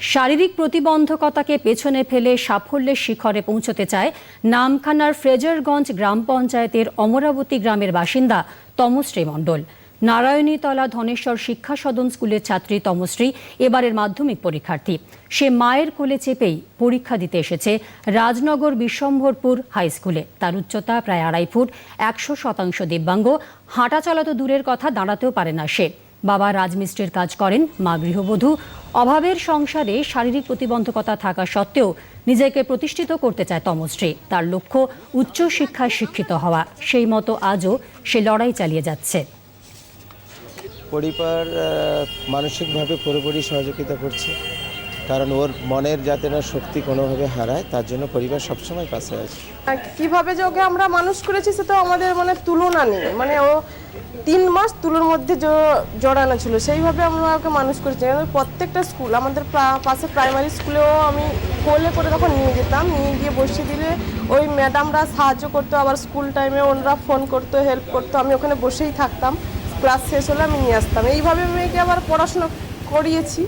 শারীরিক প্রতিবন্ধকতাকে পেছনে ফেলে সাফল্যের শিখরে পৌঁছতে চায় নামখানার ফ্রেজারগঞ্জ গ্রাম পঞ্চায়েতের অমরাবতী গ্রামের বাসিন্দা তমশ্রী মণ্ডল। নারায়ণীতলা ধনেশ্বর শিক্ষা সদন স্কুলের ছাত্রী তমশ্রী, এবারের মাধ্যমিক পরীক্ষার্থী। সে মায়ের কোলে চেপেই পরীক্ষা দিতে এসেছে রাজনগর বিশ্বম্ভরপুর হাই স্কুলে। তার উচ্চতা প্রায় আড়াই ফুট, একশো শতাংশ দিব্যাঙ্গ। হাঁটা চলা তো দূরের কথা, দাঁড়াতেও পারে না সে। বাবা রাজমিস্ত্রির কাজ করেন, মা গৃহবধূ। অভাবের সংসারে শারীরিক প্রতিবন্ধকতা থাকা সত্ত্বেও নিজেকে প্রতিষ্ঠিত করতে চায় তমশ্রী। তার লক্ষ্য উচ্চ শিক্ষায় শিক্ষিত হওয়া। সেই মতো আজও সে লড়াই চালিয়ে যাচ্ছে। পরিবার মানসিকভাবে পুরোপুরি সহযোগিতা করছে। কারণ ওর মনের যাতে না শক্তি কোনোভাবে হারায়, তার জন্য পরিবার সবসময় পাশে আছে। কীভাবে যে ওকে আমরা মানুষ করেছি সে তো আমাদের মানে তুলনা নেই। মানে ও তিন মাস তুলোর মধ্যে জড়ানো ছিল, সেইভাবে আমরা ওকে মানুষ করেছি। প্রত্যেকটা স্কুল, আমাদের পাশে প্রাইমারি স্কুলেও আমি কোলে করে তখন নিয়ে যেতাম। নিয়ে গিয়ে বসিয়ে দিলে ওই ম্যাডামরা সাহায্য করতো, আবার স্কুল টাইমে ওনারা ফোন করতো, হেল্প করতো, আমি ওখানে বসেই থাকতাম। ক্লাস শেষ হলে আমি নিয়ে আসতাম। এইভাবে মেয়েকে আবার পড়াশোনা করিয়েছি।